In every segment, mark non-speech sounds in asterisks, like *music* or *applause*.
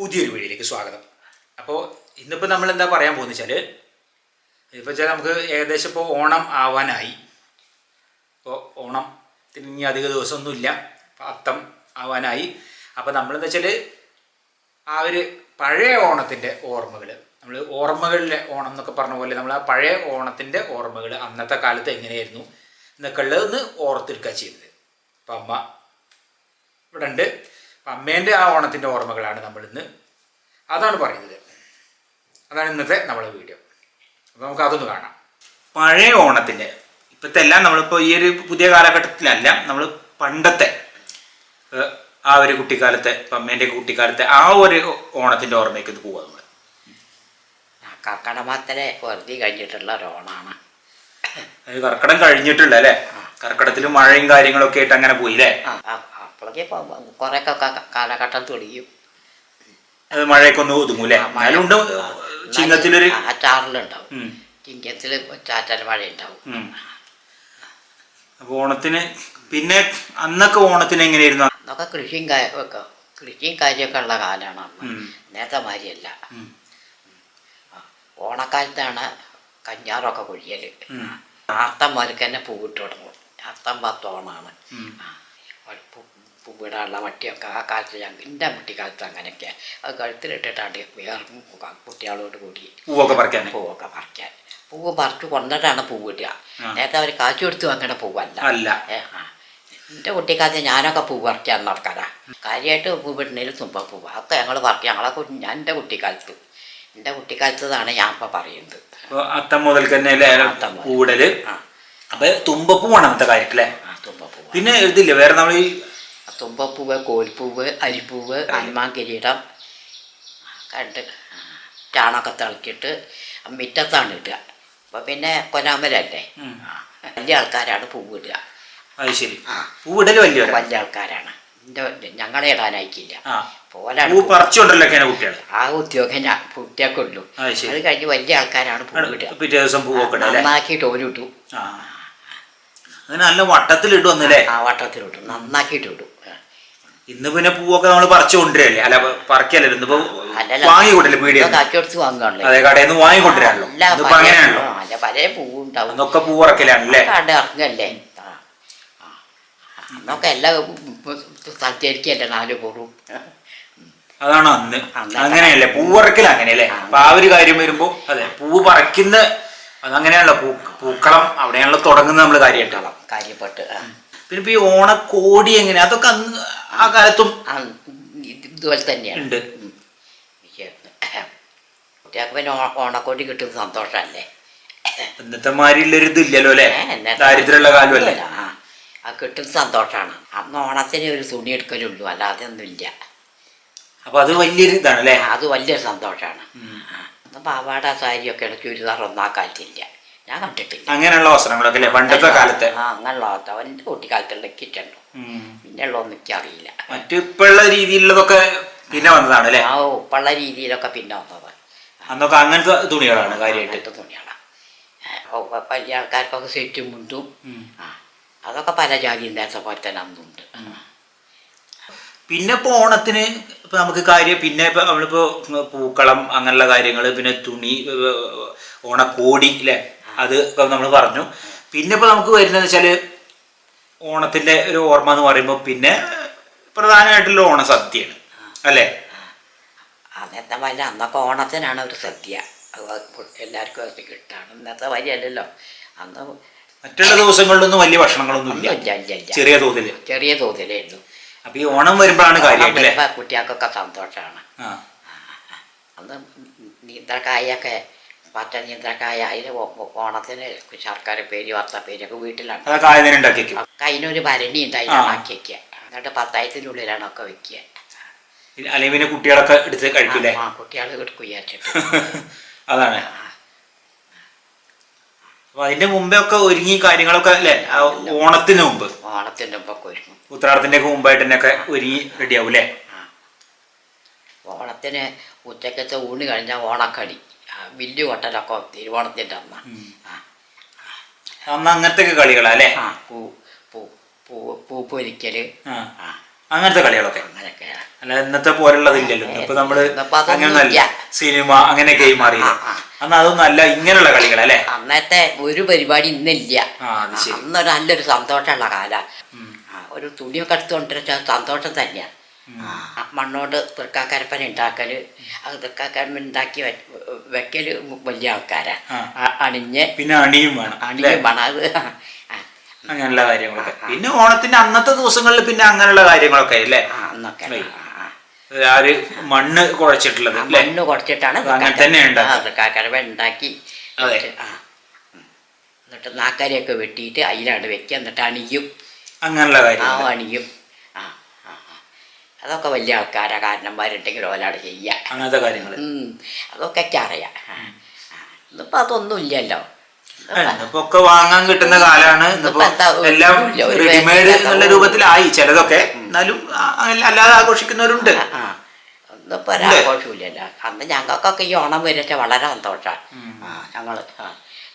പുതിയൊരു വീഡിയോയിലേക്ക് സ്വാഗതം. അപ്പോൾ ഇന്നിപ്പോൾ നമ്മൾ എന്താ പറയാൻ പോകുന്നത് വെച്ചാൽ ഇപ്പോൾ വെച്ചാൽ നമുക്ക് ഏകദേശം ഇപ്പോൾ ഓണം ആവാനായി. ഇപ്പോൾ ഓണം ഇനി അധിക ദിവസമൊന്നുമില്ല. അത്തം ആവാനായി. അപ്പോൾ നമ്മളെന്താ വെച്ചാൽ ആ ഒരു പഴയ ഓണത്തിന്റെ ഓർമ്മകൾ നമ്മൾ ഓർമ്മകളിലെ ഓണം എന്നൊക്കെ പറഞ്ഞ പോലെ നമ്മൾ ആ പഴയ ഓണത്തിന്റെ ഓർമ്മകൾ അന്നത്തെ കാലത്ത് എങ്ങനെയായിരുന്നു എന്നൊക്കെ ഉള്ളതെന്ന് ഓർത്തെടുക്കുക ചെയ്യുന്നത് അപ്പം അമ്മ ഇവിടെ ഉണ്ട് അപ്പം അമ്മേന്റെ ആ ഓണത്തിന്റെ ഓർമ്മകളാണ് നമ്മൾ ഇന്ന് അതാണ് പറയുന്നത്. അതാണ് ഇന്നത്തെ നമ്മളെ വീഡിയോ. അപ്പോൾ നമുക്ക് അതൊന്ന് കാണാം. പഴയ ഓണത്തിന്റെ ഇപ്പോഴത്തെ എല്ലാം നമ്മളിപ്പോൾ ഈ ഒരു പുതിയ കാലഘട്ടത്തിലല്ല നമ്മൾ പണ്ടത്തെ ആ ഒരു കുട്ടിക്കാലത്തെ അമ്മേന്റെ കുട്ടിക്കാലത്തെ ആ ഒരു ഓണത്തിന്റെ ഓർമ്മയ്ക്ക് ഇത് പോവാം നമ്മൾ കർക്കടമാസത്തിലെ വെറുതെ കഴിഞ്ഞിട്ടുള്ള ഒരു ഓണമാണ് കർക്കടം കഴിഞ്ഞിട്ടുണ്ട് അല്ലേ? കർക്കടത്തിൽ മഴയും കാര്യങ്ങളൊക്കെ ആയിട്ട് അങ്ങനെ പോയി അല്ലേ അപ്പോഴേക്ക് കുറേയൊക്കെ കാലഘട്ടം തെളിയും. അത് മഴയൊക്കെ ഒന്ന് ഒതുങ്ങൂലേ ഉണ്ട് ചിങ്ങത്തിലൊരു ആ ചാറിലുണ്ടാവും ചിങ്ങത്തിൽ ചാറ്റാൽ മഴ ഉണ്ടാവും ഉം. അപ്പൊ ഓണത്തിന് പിന്നെ അന്നൊക്കെ ഓണത്തിന് എങ്ങനെയായിരുന്നു? അന്നൊക്കെ കൃഷിയും ഒക്കെ കൃഷിയും കാര്യമൊക്കെ ഉള്ള കാലമാണ് അന്ന്. നേരത്തെ മാതിരിയല്ല ഓണക്കാലത്താണ് കഞ്ഞാറൊക്കെ കൊഴിയൽ ആർത്തം അർത്ഥം മുതൽക്ക് തന്നെ പൂവിട്ട് തുടങ്ങും ആർത്തം പത്തോണാണ് പൂവിടാനുള്ള വട്ടിയൊക്കെ ആ കാലത്ത് ഞാൻ എന്റെ കുട്ടിക്കാലത്ത് അങ്ങനെയൊക്കെ അത് കഴുത്തിലിട്ടിട്ടാണ്ട് വേറും കുട്ടികളോട് കൂടി പൂവൊക്കെ പറിക്കാൻ? പൂവൊക്കെ പറിക്കാൻ. പൂവ് പറിച്ച് കൊണ്ടിട്ടാണ് പൂവ് ഇടുക. നേരത്തെ അവർ കാച്ചു കൊടുത്ത് വാങ്ങണ പൂവല്ല. അല്ല. എന്റെ കുട്ടിക്കാലത്ത് ഞാനൊക്കെ പൂവ് പറിക്കാൻ നടക്കാനാ കാര്യമായിട്ട് പൂവിടുന്നതിൽ പൂവ്. അതൊക്കെ ഞങ്ങൾ പറിക്കുക ഞങ്ങളൊക്കെ ഞാൻ എന്റെ കുട്ടിക്കാലത്ത് എന്റെ കുട്ടിക്കാലത്തതാണ് ഞാൻ ഇപ്പം പറയുന്നത്. അത്തം മുതൽ തന്നെ ആ അപ്പൊ തുമ്പപ്പൂവാണ് അന്നത്തെ കാര്യത്തിലെ പിന്നെ എഴുതില്ല വേറെ നമ്മൾ ഈ തുമ്പപ്പൂവ് കോൽപ്പൂവ് അരിപ്പൂവ് അനുമാൻ കിരീടം കണ്ട് ചാണകം തിളക്കിയിട്ട് മുറ്റത്താണ് ഇടുക. അപ്പം പിന്നെ കൊനാമരല്ലേ. വലിയ ആൾക്കാരാണ് പൂവ് ഇടുക. അത് ശരി. പൂവിടൽ വലിയ വലിയ ആൾക്കാരാണ്. ഞങ്ങളെ ആ. പോലാണ് കുട്ടികൾ ആ ഉദ്യോഗം ഞാൻ കുട്ടിയൊക്കെ ഉള്ളൂ. അത് കഴിഞ്ഞ് വലിയ ആൾക്കാരാണ് നന്നാക്കിയിട്ട് ഓരിട്ടു ആ. അങ്ങനെ നല്ല വട്ടത്തിലിടും ആ വട്ടത്തിലിട്ടു നന്നാക്കിയിട്ട് ഇടും. ആ. ഇന്ന് പിന്നെ പൂവൊക്കെ നമ്മൾ പറിച്ചു കൊണ്ടുവരല്ലേ അല്ല പറിക്കല്ലോ ഇന്നിപ്പോ വാങ്ങിക്കൊണ്ടല്ലേ വാങ്ങി കൊണ്ടല്ലേ പീടിയ അതെ കടയിൽ നിന്ന് വാങ്ങി കൊണ്ടുവരാണല്ലോ. ഇന്നിപ്പോ അങ്ങനെയാണല്ലോ. പല- പൂവുണ്ടാവും. അന്നൊക്കെ പൂ പറിക്കലാണല്ലേ? കട ഇറങ്ങല്ലേ? ആ. ആ. അന്നൊക്കെ എല്ലാം സഞ്ചരിക്കല്ലേ നാല് പൂറും. അതാണ് അന്ന്. അങ്ങനെയല്ലേ? പൂവറക്കൽ അങ്ങനെയല്ലേ? അപ്പൊ ആ ഒരു കാര്യം വരുമ്പോ അതെ പൂവ് പറിക്കുന്ന അങ്ങനെയാണല്ലോ പൂ പൂക്കളം അവിടെയാണല്ലോ തുടങ്ങുന്നത് നമ്മൾ കാര്യമായിട്ടാണ് കാര്യപ്പെട്ട്. പിന്നെ ഇപ്പൊ ഈ ഓണക്കോടി എങ്ങനെ അതൊക്കെ അന്ന് ആ കാലത്തും ഇതുപോലെ തന്നെയാണ്. ഉണ്ട്. ഉം. കുട്ടികൾക്ക് പിന്നെ ഓണക്കോടി കിട്ടുന്ന സന്തോഷമല്ലേ? ഇന്നത്തെ ഇതില്ലല്ലോ അല്ലേ? ദാരിദ്ര്യമുള്ള കാലമല്ലേ ആ കിട്ടുന്ന സന്തോഷമാണ്. അന്ന് ഓണത്തിന് ഒരു തുണി എടുക്കലുള്ളൂ അല്ലാതെ ഒന്നുമില്ല. അപ്പൊ അത് വലിയൊരു ഇതാണ് അല്ലേ? അത് വലിയൊരു സന്തോഷമാണ്. പാവാട ഇടയ്ക്ക് ഒരു തറ കാലത്തില്ല ഞാൻ കണ്ടിട്ടില്ല. അങ്ങനെയുള്ള വസ്ത്രങ്ങളൊക്കെ അല്ലേ? പണ്ടത്തെ കാലത്ത്. ആ അങ്ങനെയുള്ള അവസ്ഥ എന്റെ കുട്ടിക്കാലത്തുള്ള കിറ്റുണ്ടോ? പിന്നെ ഉള്ളതൊന്നും എനിക്കറിയില്ല മറ്റു ഇപ്പോഴുള്ള രീതിയിലുള്ളതൊക്കെ പിന്നെ വന്നതാണ് അല്ലേ? ആ ഉപ്പുള്ള രീതിയിലൊക്കെ പിന്നെ വന്നത് അന്നൊക്കെ അങ്ങനത്തെ തുണികളാണ് കാര്യമായിട്ട് അങ്ങനത്തെ തുണികളാണ് വലിയ ആൾക്കാർക്കൊക്കെ സെറ്റും മുണ്ടും. ആ അതൊക്കെ പല ജാതി നേരത്തെ പോലെ തന്നെ അന്നുണ്ട് പിന്നെ ഇപ്പോൾ ഓണത്തിന് ഇപ്പം നമുക്ക് കാര്യം പിന്നെ ഇപ്പം നമ്മളിപ്പോൾ പൂക്കളം അങ്ങനെയുള്ള കാര്യങ്ങൾ പിന്നെ തുണി ഓണക്കോടി അല്ലേ? അത് ഇപ്പം നമ്മൾ പറഞ്ഞു. പിന്നെ ഇപ്പോൾ നമുക്ക് വരുന്നത് വെച്ചാൽ ഓണത്തിന്റെ ഒരു ഓർമ്മ എന്ന് പറയുമ്പോൾ പിന്നെ പ്രധാനമായിട്ടുള്ള ഓണ ഓണസദ്യയാണ് അല്ലേ? അന്നത്തെ വലിയ അന്നൊക്കെ ഓണത്തിനാണ് ഒരു സദ്യ. എല്ലാവർക്കും അത് കിട്ടാണ്. ഇന്നത്തെ വരിയല്ലല്ലോ അന്ന് മറ്റുള്ള ദിവസങ്ങളിലൊന്നും വലിയ ഭക്ഷണങ്ങളൊന്നും ഇല്ല. ചെറിയ തോതിൽ ചെറിയ തോതിലേ ഉള്ളൂ. അപ്പൊ ഈ ഓണം വരുമ്പോഴാണ് കാര്യം കുട്ടികൾക്കൊക്കെ സന്തോഷമാണ് അന്ന് നീന്തക്കായൊക്കെ പച്ച നീന്തക്കായ അതിന് ഓണത്തിന് ശർക്കര പേര് വറുത്ത പേരൊക്കെ വീട്ടിലാണ്. അതിനൊരു ഭരണി ഉണ്ട്. അതിലാക്കി വെക്കുക എന്നിട്ട് പത്തായത്തിനുള്ളിലാണ് ഒക്കെ വെക്കുക അല്ലെങ്കിൽ പിന്നെ കുട്ടികളൊക്കെ എടുത്ത് കഴിക്കില്ലേ ആ കുട്ടികൾ എടുക്കും വിചാരിച്ചിട്ട്. *laughs* അതാണ്. അപ്പൊ അതിന്റെ മുമ്പേ ഒക്കെ ഒരുങ്ങി കാര്യങ്ങളൊക്കെ അല്ലേ? ഓണത്തിന് മുമ്പ്. ഓണത്തിന്റെ മുമ്പൊക്കെ ഒരുങ്ങും. ഉത്രാടത്തിന്റെ ഒക്കെ മുമ്പായിട്ട് തന്നെ ഒക്കെ ഒരുങ്ങി റെഡിയാവും അല്ലേ. ഓണത്തിന് ഉച്ചക്കത്തെ ഊണ് കഴിഞ്ഞാൽ ഓണക്കടി. വില്ല് കൊട്ടലൊക്കെ തിരുവോണത്തിന്റെ അന്ന്. ആ. അന്ന് അങ്ങനത്തെ കളികളാ അല്ലേ? ആ പൂ പൂ പൂ പൂ പൊരിക്കൽ ആ. ആ. അങ്ങനത്തെ കളികളൊക്കെ? അങ്ങനെയൊക്കെയാണ് അല്ല ഇന്നത്തെ പോലുള്ളതില്ലല്ലോ. ഇപ്പൊ നമ്മൾ ഇന്നിപ്പോ അതൊന്നും അങ്ങനെ നല്ല ഇല്ല. സിനിമ അങ്ങനെയൊക്കെ മാറി. അന്ന് അതൊന്നും അല്ല ഇങ്ങനെയുള്ള കളികളല്ലേ അന്നത്തെ ഒരു പരിപാടി ഇന്നില്ല. അന്നൊരു നല്ലൊരു സന്തോഷമുള്ള കാല ഒരു തുണിയൊക്കെ എടുത്തുകൊണ്ടിരുന്ന സന്തോഷം തന്നെയാണ് മണ്ണോട് തൃക്കാക്കരപ്പന ഉണ്ടാക്കൽ അത് തൃക്കാക്കരപ്പന ഉണ്ടാക്കി വെക്കൽ വെക്കൽ വലിയ ആൾക്കാരാ. അണിഞ്ഞ്. പിന്നെ അണിയും വേണം അണിഞ്ഞ് വേണം അത്. അങ്ങനെയുള്ള കാര്യങ്ങളൊക്കെ. പിന്നെ ഓണത്തിന്റെ അന്നത്തെ ദിവസങ്ങളിൽ പിന്നെ അങ്ങനെയുള്ള കാര്യങ്ങളൊക്കെ അല്ലേ അന്നൊക്കെ. ആര് മണ്ണ് കുഴച്ചിട്ടുള്ളത് മണ്ണ് കുഴച്ചിട്ടാണ് അങ്ങനെ തന്നെ ഉണ്ടാക്കുക. തൃക്കാക്കരപ്പന ഉണ്ടാക്കി അതെ. എന്നിട്ട് നാക്കാരിയൊക്കെ വെട്ടിയിട്ട് അതിലാണ് വെക്കുക എന്നിട്ട് അണിയും. അങ്ങനെയുള്ള കാര്യം അണിയും. അതൊക്കെ വലിയ ആൾക്കാരാ കാരണന്മാരുണ്ടെങ്കിൽ ഓലാട് ചെയ്യുക അങ്ങനത്തെ കാര്യങ്ങൾ അതൊക്കെ അറിയാം. ആ. ആ. ഇന്നിപ്പോ അതൊന്നും ഇല്ലല്ലോ. ഇന്നിപ്പൊക്കെ വാങ്ങാൻ കിട്ടുന്ന കാലാണ്. എല്ലാം റെഡിമെയ്ഡ് എന്നുള്ള രൂപത്തിലായി. ചിലതൊക്കെ എന്നാലും അല്ലാതെ ആഘോഷിക്കുന്നവരുണ്ട്. ആ, ആ. ഇന്നിപ്പോ ഒരാഘോഷമില്ലല്ലോ അന്ന് ഞങ്ങൾക്കൊക്കെ ഈ ഓണം വരട്ടെ വളരെ സന്തോഷമാണ് ഞങ്ങൾ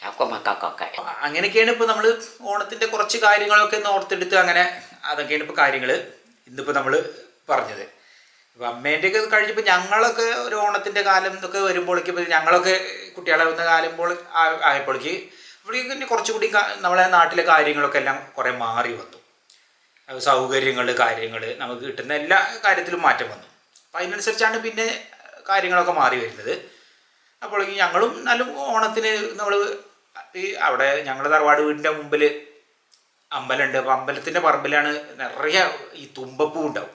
ഞങ്ങൾക്ക് മക്കൾക്കൊക്കെ. അങ്ങനെയൊക്കെയാണ് ഇപ്പൊ നമ്മൾ ഓണത്തിന്റെ കുറച്ച് കാര്യങ്ങളൊക്കെ ഒന്ന് ഓർത്തെടുത്ത് അങ്ങനെ അതൊക്കെയാണ് ഇപ്പൊ കാര്യങ്ങൾ. ഇന്നിപ്പോ നമ്മൾ പറഞ്ഞത്. അപ്പം അമ്മേന്റെ ഒക്കെ കഴിഞ്ഞപ്പോൾ ഞങ്ങളൊക്കെ ഒരു ഓണത്തിന്റെ കാലം ഇതൊക്കെ വരുമ്പോഴേക്ക് ഞങ്ങളൊക്കെ കുട്ടികളാവുന്ന കാലമ്പോൾ ആയപ്പോഴേക്ക് ഇവിടേക്ക് കുറച്ചുകൂടി നമ്മളെ നാട്ടിലെ കാര്യങ്ങളൊക്കെ എല്ലാം കുറേ മാറി വന്നു. സൗകര്യങ്ങൾ കാര്യങ്ങൾ നമുക്ക് കിട്ടുന്ന എല്ലാ കാര്യത്തിലും മാറ്റം വന്നു. അപ്പം അതിനനുസരിച്ചാണ് പിന്നെ കാര്യങ്ങളൊക്കെ മാറി വരുന്നത്. അപ്പോൾ ഞങ്ങളും നല്ല ഓണത്തിന് നമ്മൾ ഈ അവിടെ ഞങ്ങളുടെ തറവാട് വീടിന്റെ മുമ്പിൽ അമ്പലമുണ്ട്. അപ്പോൾ അമ്പലത്തിന്റെ പറമ്പിലാണ് നിറയെ ഈ തുമ്പപ്പൂ ഉണ്ടാവും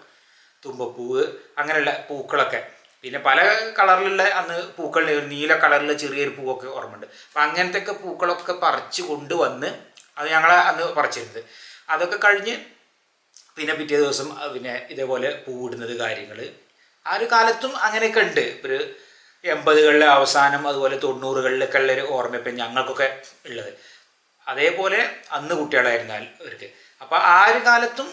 തുമ്പപ്പൂവ് അങ്ങനെയുള്ള പൂക്കളൊക്കെ. പിന്നെ പല കളറിലുള്ള അന്ന് പൂക്കൾ നീല കളറിലുള്ള ചെറിയൊരു പൂവൊക്കെ ഓർമ്മയുണ്ട്. അപ്പം അങ്ങനത്തെ ഒക്കെ പൂക്കളൊക്കെ പറിച്ച് കൊണ്ടുവന്ന് അത് ഞങ്ങൾ അന്ന് പറിച്ചിരുന്നത്. അതൊക്കെ കഴിഞ്ഞ് പിന്നെ പിറ്റേ ദിവസം പിന്നെ ഇതേപോലെ പൂവിടുന്നത് കാര്യങ്ങൾ ആ ഒരു കാലത്തും അങ്ങനെയൊക്കെ ഉണ്ട്. ഒരു എൺപതുകളിലെ അവസാനം അതുപോലെ തൊണ്ണൂറുകളിലൊക്കെ ഉള്ള ഒരു ഓർമ്മ ഇപ്പം ഞങ്ങൾക്കൊക്കെ ഉള്ളത്. അതേപോലെ അന്ന് കുട്ടികളായിരുന്നാൽ അവർക്ക്. അപ്പോൾ ആ ഒരു കാലത്തും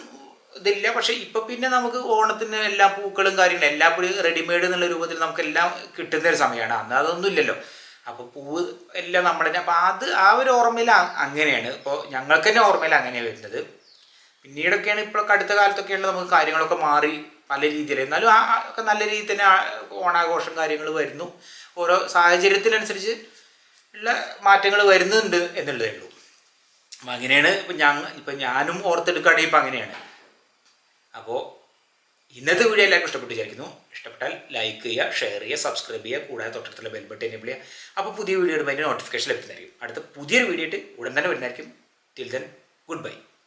ഇതില്ല. പക്ഷെ ഇപ്പം പിന്നെ നമുക്ക് ഓണത്തിന് എല്ലാ പൂക്കളും കാര്യങ്ങളും എല്ലാം കൂടി റെഡിമെയ്ഡ് എന്നുള്ള രൂപത്തിൽ നമുക്ക് എല്ലാം കിട്ടുന്ന ഒരു സമയമാണ്. അന്ന് അതൊന്നും ഇല്ലല്ലോ. അപ്പോൾ പൂവ് എല്ലാം നമ്മുടെ അപ്പോൾ അത് ആ ഒരു ഓർമ്മയിൽ അങ്ങനെയാണ്. ഇപ്പോൾ ഞങ്ങൾക്ക് തന്നെ ഓർമ്മയിൽ അങ്ങനെയാണ് വരുന്നത്. പിന്നീടൊക്കെയാണ് ഇപ്പോഴൊക്കെ അടുത്ത കാലത്തൊക്കെയുള്ള നമുക്ക് കാര്യങ്ങളൊക്കെ മാറി പല രീതിയിൽ എന്നാലും ആ ഒക്കെ നല്ല രീതിയിൽ തന്നെ ഓണാഘോഷം കാര്യങ്ങൾ വരുന്നു. ഓരോ സാഹചര്യത്തിനനുസരിച്ച് ഉള്ള മാറ്റങ്ങൾ വരുന്നുണ്ട് എന്നുള്ളതേ ഉള്ളൂ. അപ്പം അങ്ങനെയാണ് ഇപ്പം ഞാൻ ഇപ്പം ഞാനും ഓർത്തെടുക്കുകയാണെങ്കിൽ ഇപ്പം അങ്ങനെയാണ്. അപ്പോൾ ഇന്നത്തെ വീഡിയോ എല്ലാവർക്കും ഇഷ്ടപ്പെട്ടു വിചാരിക്കുന്നു. ഇഷ്ടപ്പെട്ടാൽ ലൈക്ക് ചെയ്യുക ഷെയർ ചെയ്യുക സബ്സ്ക്രൈബ് ചെയ്യുക കൂടാതെ തൊട്ടടുത്തുള്ള ബെൽ ബട്ടൺ എനേബിൾ ചെയ്യുക. അപ്പോൾ പുതിയ വീഡിയോ ഇടുമ്പോൾ അതിന്റെ നോട്ടിഫിക്കേഷൻ ലഭിക്കുന്നതായിരിക്കും. അടുത്ത പുതിയൊരു വീഡിയോ ആയിട്ട് ഉടൻ തന്നെ വരുന്നതായിരിക്കും. Till then good bye